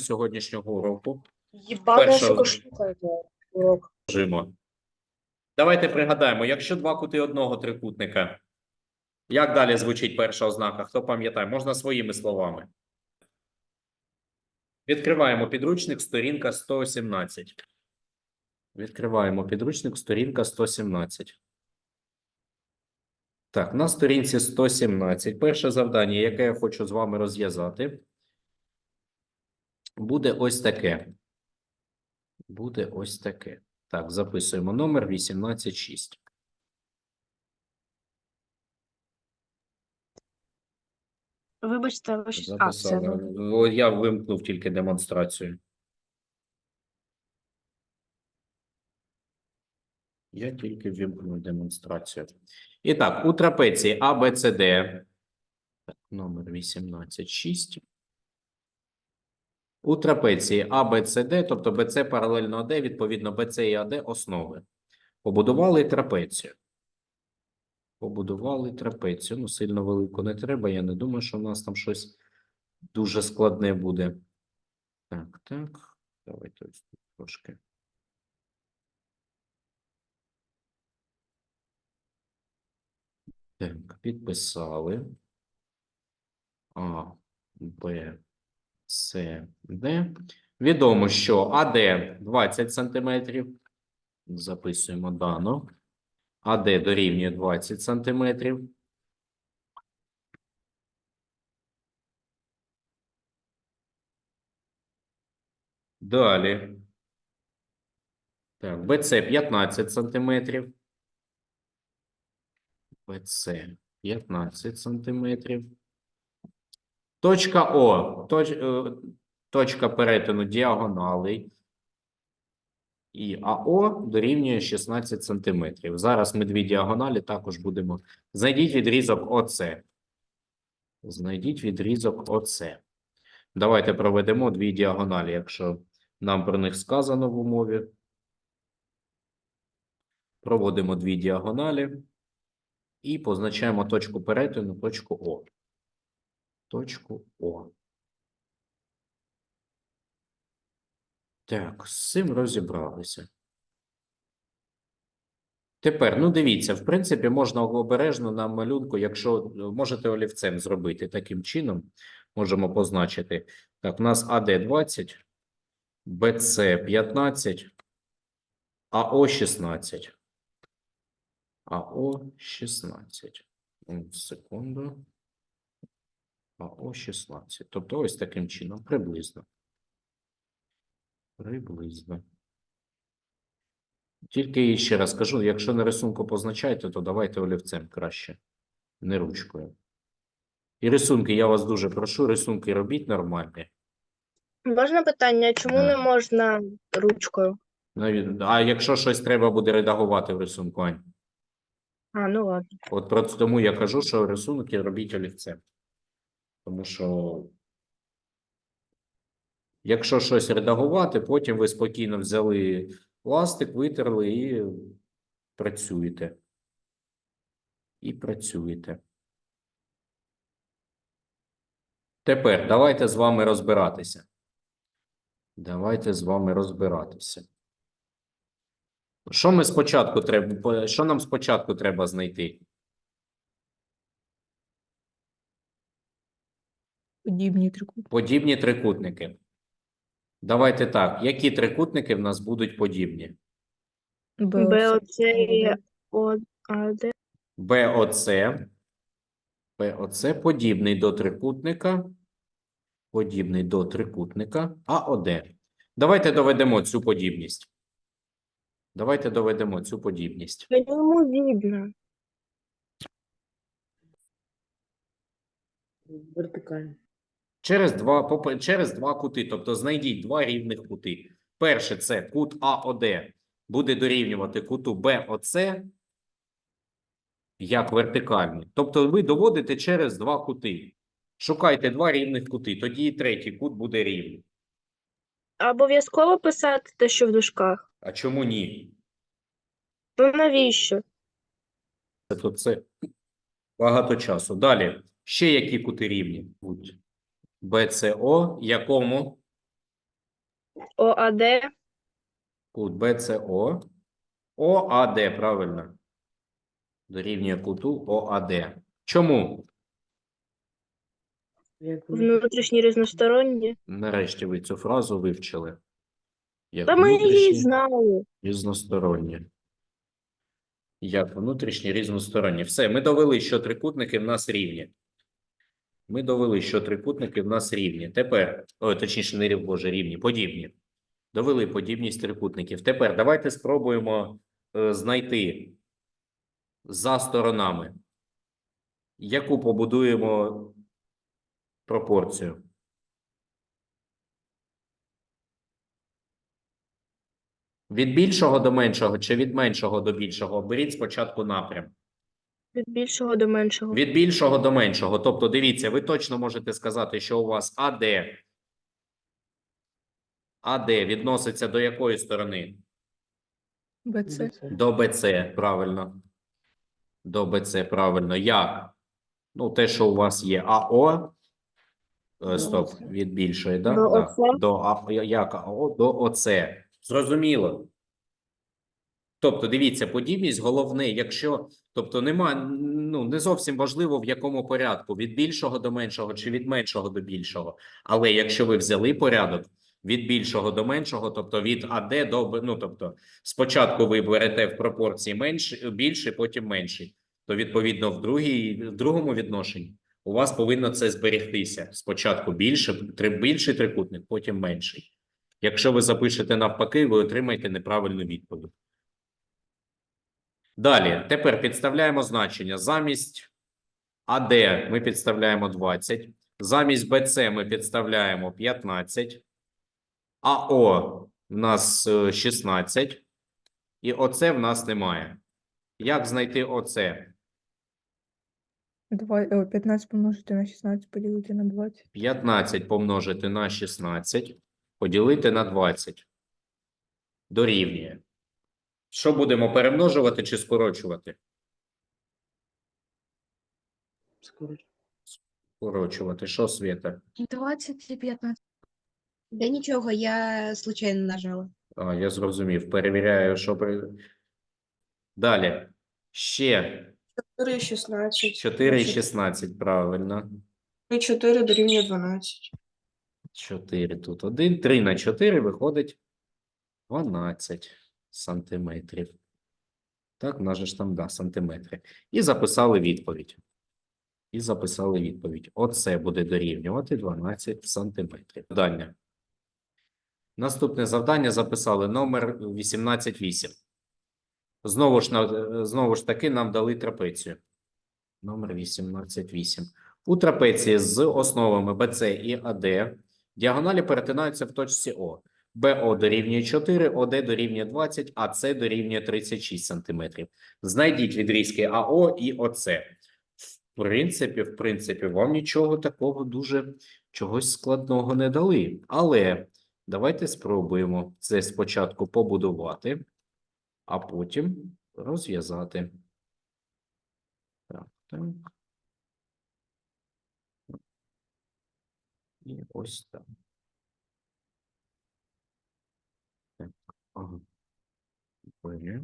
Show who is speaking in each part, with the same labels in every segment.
Speaker 1: сьогоднішнього уроку.
Speaker 2: Это урок.
Speaker 1: Жимо. Давайте пригадаємо, якщо два кути одного трикутника, як далі звучить перша ознака? Хто пам'ятає? Можна своїми словами. Відкриваємо підручник, сторінка 117. Відкриваємо підручник, сторінка 117. Так, на сторінці 117. Перше завдання, яке я хочу з вами розв'язати, буде ось таке. Буде ось таке. Так, записуємо номер 186.
Speaker 2: Вибачте, ви щось... А, все,
Speaker 1: Записали. Я вимкнув тільки демонстрацію. Я тільки вимкнув демонстрацію. І так, у трапеції ABCD, номер 186. У трапеції ABCD, тобто BC паралельно AD, відповідно BC і AD основи. Побудували трапецію. Побудували трапецію. Ну, сильно велику не треба. Я не думаю, що в нас там щось дуже складне буде. Так, так. Давайте ось тут трошки. Так, підписали. А, Б, С, Д. Відомо, що АД 20 см. Записуємо дано. АД дорівнює 20 см. Далі. Так, БЦ 15 сантиметрів. БЦ 15 сантиметрів. Точка О. Точ, е, точка перетину діагоналей. І АО дорівнює 16 сантиметрів. Зараз ми дві діагоналі також будемо. Знайдіть відрізок ОЦ. Знайдіть відрізок ОЦ. Давайте проведемо дві діагоналі, якщо нам про них сказано в умові. Проводимо дві діагоналі і позначаємо точку перетину, точку О. Точку О. Так, з цим розібралися. Тепер, ну дивіться, в принципі, можна обережно на малюнку, якщо е, можете олівцем зробити таким чином, можемо позначити. Так, у нас АД 20, БЦ 15, АО 16. АО 16. М, АО 16. Тобто ось таким чином, приблизно. Приблизно. Тільки ще раз кажу, якщо на рисунку позначаєте, то давайте олівцем краще, не ручкою. І рисунки, я вас дуже прошу, рисунки робіть нормальні.
Speaker 2: Можна питання, чому
Speaker 1: Да.
Speaker 2: не можна ручкою?
Speaker 1: Навіть- А якщо щось треба буде редагувати в рисунку, Ань?
Speaker 2: А, ну ладно.
Speaker 1: От тому я кажу, що рисунки робіть олівцем. Тому що, якщо щось редагувати, потім ви спокійно взяли пластик, витерли і працюєте. І працюєте. Тепер давайте з вами розбиратися. Давайте з вами розбиратися. Що ми спочатку треба, що нам спочатку треба знайти?
Speaker 3: Подібні трикутники.
Speaker 1: Подібні трикутники. Давайте так. Які трикутники в нас будуть подібні?
Speaker 2: БОЦ і ОАД.
Speaker 1: БОЦ. БОЦ подібний до трикутника. Подібний до трикутника АОД. Давайте доведемо цю подібність. Давайте доведемо цю подібність.
Speaker 2: По ньому видно.
Speaker 3: Вертикально.
Speaker 1: Через два, через два кути, тобто знайдіть два рівних кути. Перше це кут АОД буде дорівнювати куту БОЦ як вертикальний. Тобто ви доводите через два кути. Шукайте два рівних кути, тоді і третій кут буде рівний.
Speaker 2: Обов'язково писати те, що в дужках.
Speaker 1: А чому ні?
Speaker 2: Ну навіщо?
Speaker 1: То це багато часу. Далі. Ще які кути рівні будуть? БЦО якому?
Speaker 2: ОАД,
Speaker 1: Кут БЦО. ОАД, правильно. Дорівнює куту ОАД. Чому?
Speaker 2: Внутрішні різносторонні.
Speaker 1: Нарешті ви цю фразу вивчили. Як
Speaker 2: Та ми її
Speaker 1: внутрішні,
Speaker 2: знали.
Speaker 1: різносторонні. Як внутрішні, різносторонні. Все, ми довели, що трикутники в нас рівні. Ми довели, що трикутники в нас рівні. Тепер, ой, точніше, не рів, боже, рівні, подібні. Довели подібність трикутників. Тепер давайте спробуємо е, знайти за сторонами, яку побудуємо пропорцію. Від більшого до меншого чи від меншого до більшого оберіть спочатку напрям.
Speaker 2: Від більшого до меншого.
Speaker 1: Від більшого до меншого. Тобто, дивіться, ви точно можете сказати, що у вас АД. АД відноситься до якої сторони?
Speaker 3: БЦ.
Speaker 1: До БЦ, правильно. До БЦ, правильно. Як? Ну, те, що у вас є АО. Е, Стоп, від більшої, да?
Speaker 2: До
Speaker 1: Да. До А, як АО, до ОЦ. Зрозуміло. Тобто, дивіться, подібність головне, якщо, тобто нема, ну, не зовсім важливо, в якому порядку, від більшого до меншого чи від меншого до більшого. Але якщо ви взяли порядок від більшого до меншого, тобто від АД до, ну, тобто, спочатку ви берете в пропорції менше, більший, потім менший, то відповідно в, другій, в другому відношенні у вас повинно це зберегтися. Спочатку більше, три, більший трикутник, потім менший. Якщо ви запишете навпаки, ви отримаєте неправильну відповідь. Далі, тепер підставляємо значення. Замість АД ми підставляємо 20, замість БЦ ми підставляємо 15, АО в нас е, 16, і ОЦ в нас немає. Як знайти ОЦ?
Speaker 3: 15 помножити на 16 поділити на 20.
Speaker 1: 15 помножити на 16, поділити на 20. Дорівнює. Що будемо перемножувати чи скорочувати?
Speaker 3: Скорочу.
Speaker 1: Скорочувати. Що, Свєта?
Speaker 4: 20 і 15.
Speaker 5: Да нічого, я случайно нажала.
Speaker 1: А, я зрозумів. Перевіряю, що при... Далі. Ще
Speaker 6: 4 і 16.
Speaker 1: 4 і 16, правильно.
Speaker 6: 3, 4 дорівнює 12.
Speaker 1: 4 тут 1. 3 на 4 виходить 12 сантиметрів. Так, в нас же ж там, да, сантиметри. І записали відповідь. І записали відповідь. Оце буде дорівнювати 12 сантиметрів. Завдання. Наступне завдання записали номер 188. Знову ж, знову ж таки нам дали трапецію. Номер 188. У трапеції з основами BC і AD діагоналі перетинаються в точці О. БО дорівнює 4, ОД дорівнює 20, АС дорівнює 36 см. Знайдіть відрізки АО і ОЦ. В принципі, в принципі, вам нічого такого дуже чогось складного не дали. Але давайте спробуємо це спочатку побудувати, а потім розв'язати. Так, так. І ось. Так, Б,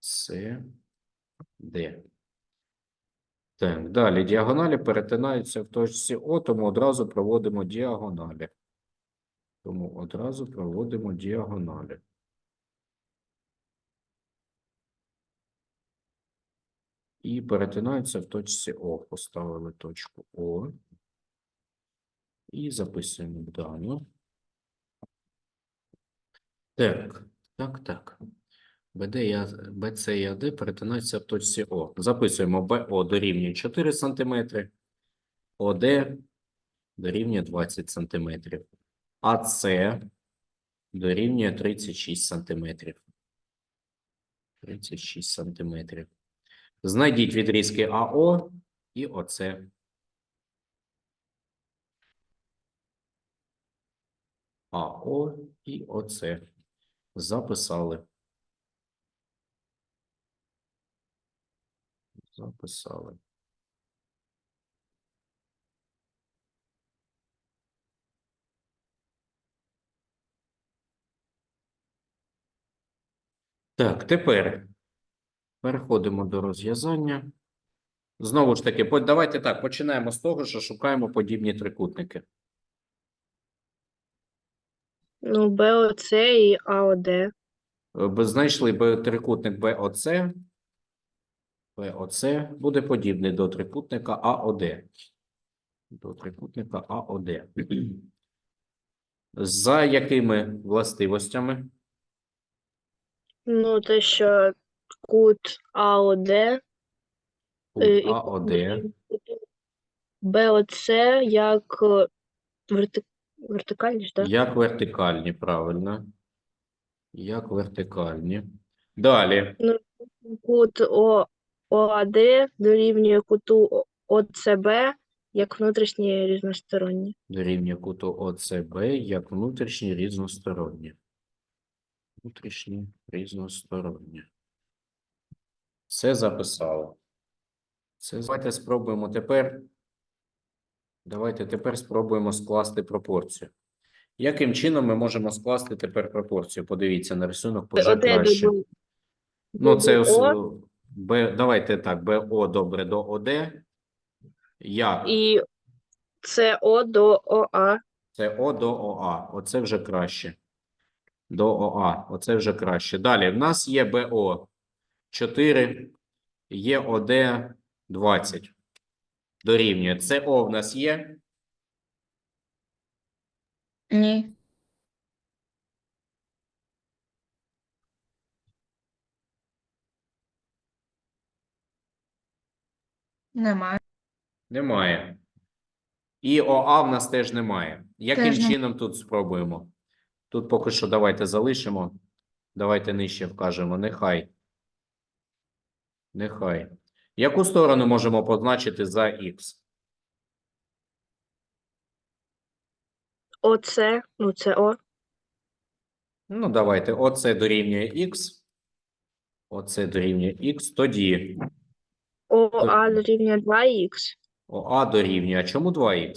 Speaker 1: С, Д. Так, далі діагоналі перетинаються в точці О, тому одразу проводимо діагоналі. Тому одразу проводимо діагоналі. І перетинаються в точці О. Поставили точку О. І записуємо дану. Так, так, так. БД і БЦ і АД перетинаються в точці О. Записуємо БО дорівнює 4 см, ОД дорівнює 20 см, АЦ дорівнює 36 см. 36 см. Знайдіть відрізки АО і ОЦ. АО і ОЦ. Записали. Писали. Так, тепер переходимо до розв'язання. Знову ж таки, давайте так, починаємо з того, що шукаємо подібні трикутники.
Speaker 2: Ну, БОЦ і АОД.
Speaker 1: Е, знайшли трикутник БОЦ. БОЦ буде подібний до трикутника АОД. До трикутника АОД. За якими властивостями?
Speaker 2: Ну, те, що кут АОД
Speaker 1: Кут
Speaker 2: е,
Speaker 1: АОД.
Speaker 2: БОЦ як е, верти... вертикальні так?
Speaker 1: Як вертикальні, правильно. Як вертикальні. Далі.
Speaker 2: Кут О... ОАД дорівнює куту ОЦБ як внутрішні різносторонні.
Speaker 1: Дорівнює куту ОЦБ як внутрішні різносторонні. Внутрішні різносторонні. Все записали. Це давайте спробуємо тепер. Давайте тепер спробуємо скласти пропорцію. Яким чином ми можемо скласти тепер пропорцію? Подивіться на рисунок, вже краще. Ну, це Б, давайте так, БО добре до ОД. Як?
Speaker 2: і СО до ОА.
Speaker 1: Це О до ОА. Оце вже краще. До ОА. Оце вже краще. Далі. В нас є БО 4, є ОД 20. Дорівнює. Це О в нас є.
Speaker 4: Ні. Немає.
Speaker 1: Немає. І ОА в нас теж немає. Яким
Speaker 4: Теж нем-
Speaker 1: чином тут спробуємо? Тут поки що давайте залишимо. Давайте нижче вкажемо. Нехай. Нехай. Яку сторону можемо позначити за Х?
Speaker 2: ОЦ, ну це О.
Speaker 1: Ну, давайте. Оце дорівнює Х. Оце дорівнює Х. Тоді
Speaker 2: ОА дорівнює 2х.
Speaker 1: ОА дорівнює. А чому 2х?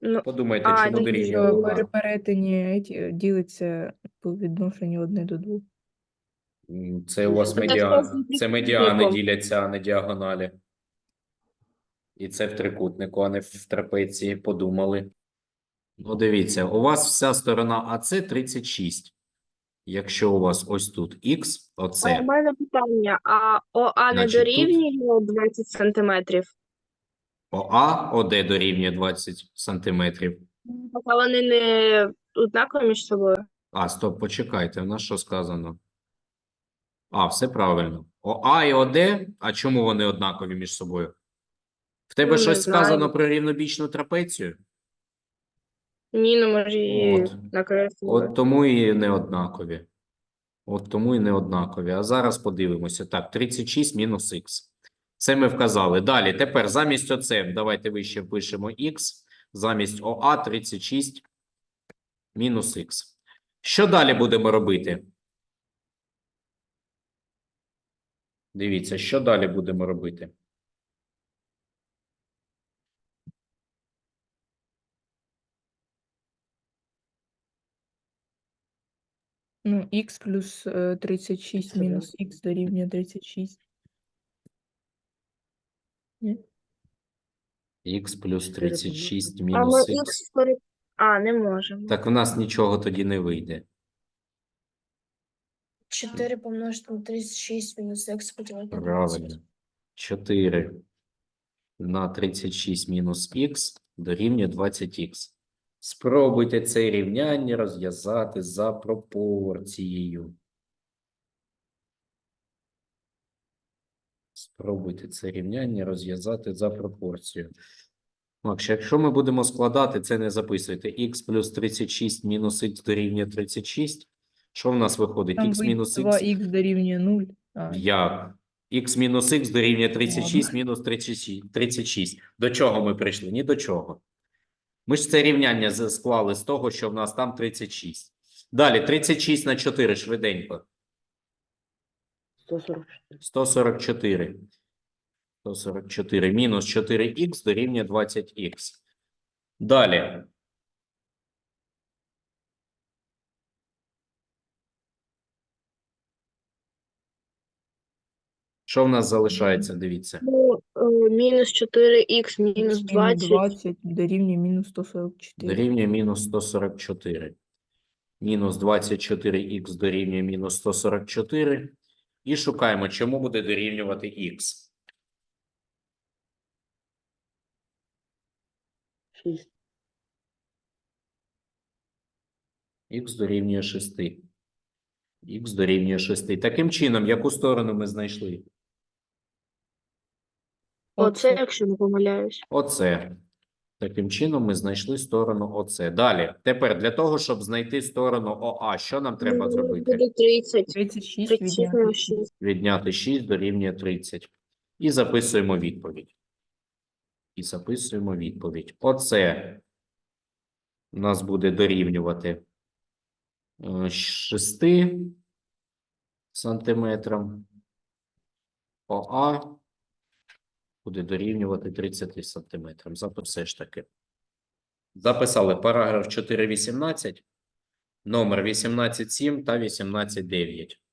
Speaker 2: Ну,
Speaker 1: Подумайте,
Speaker 2: А,
Speaker 1: чому
Speaker 2: ну,
Speaker 1: дорівнює
Speaker 3: Що
Speaker 1: 2?
Speaker 3: при перетині ділиться по відношенню одне до двох.
Speaker 1: М, Це у вас
Speaker 2: Це
Speaker 1: медіани.
Speaker 2: просто
Speaker 1: Це медіани діляться, а не діагоналі. І це в трикутнику, а не в трапеції. Подумали. Ну, дивіться, у вас вся сторона АЦ 36. Якщо у вас ось тут Х,
Speaker 2: а у мене питання, а ОА не дорівнює 20 сантиметрів?
Speaker 1: ОА ОД дорівнює 20 сантиметрів.
Speaker 2: А вони не однакові між собою?
Speaker 1: А, стоп, почекайте, в нас що сказано? А, все правильно. ОА і ОД, а чому вони однакові між собою? В тебе
Speaker 2: Ну, не
Speaker 1: щось
Speaker 2: знаю.
Speaker 1: сказано про рівнобічну трапецію?
Speaker 2: Ні, ну може її
Speaker 1: От.
Speaker 2: накреслили.
Speaker 1: От тому і не однакові. От тому і не однакові. А зараз подивимося. Так, 36 мінус х. Це ми вказали. Далі, тепер замість оце, давайте вище впишемо х, замість ОА 36 мінус х. Що далі будемо робити? Дивіться, що далі будемо робити?
Speaker 3: Ну, х плюс е, 36 мінус х дорівнює 36.
Speaker 1: х плюс 36
Speaker 2: А
Speaker 1: мінус
Speaker 2: ми
Speaker 1: х.
Speaker 2: х скорі... А, не можемо.
Speaker 1: Так в нас нічого тоді не вийде.
Speaker 4: 4 помножити на 36 мінус х поділити на
Speaker 1: Правильно. 4 на 36 мінус х дорівнює 20х. Спробуйте це рівняння розв'язати за пропорцією. Спробуйте це рівняння розв'язати за пропорцією. Макс, якщо ми будемо складати, це не записуйте. х плюс 36 мінус х дорівнює 36. Що в нас виходить?
Speaker 3: Там
Speaker 1: х мінус х
Speaker 3: 2х дорівнює 0. А,
Speaker 1: як? Х мінус х дорівнює 36 мінус 36. 36. До чого ми прийшли? Ні до чого. Ми ж це рівняння склали з того, що в нас там 36. Далі 36 на 4 швиденько. 144. 144 мінус 4х дорівнює 20х. Далі. Що в нас залишається? Дивіться.
Speaker 2: Ну, е, мінус 4х мінус
Speaker 3: Мінус
Speaker 2: 20.
Speaker 3: 20 дорівнює мінус 144.
Speaker 1: Дорівнює мінус 144. Мінус 24х дорівнює мінус 144. І шукаємо, чому буде дорівнювати х.
Speaker 7: 6.
Speaker 1: Х дорівнює 6. Х дорівнює 6. Таким чином, яку сторону ми знайшли?
Speaker 2: Оце, якщо не помиляюсь.
Speaker 1: Оце. Таким чином, ми знайшли сторону ОЦ. Далі. Тепер для того, щоб знайти сторону ОА, що нам треба зробити?
Speaker 2: Буде 30.
Speaker 3: 36
Speaker 2: 30
Speaker 3: відняти
Speaker 2: мінус
Speaker 3: 6.
Speaker 2: 6.
Speaker 1: Відняти 6 дорівнює 30. І записуємо відповідь. І записуємо відповідь. Оце у нас буде дорівнювати е, 6 сантиметрам. ОА буде дорівнювати 30 сантиметрам. Запис все ж таки. Записали параграф 4.18, номер 18.7 та 18.9.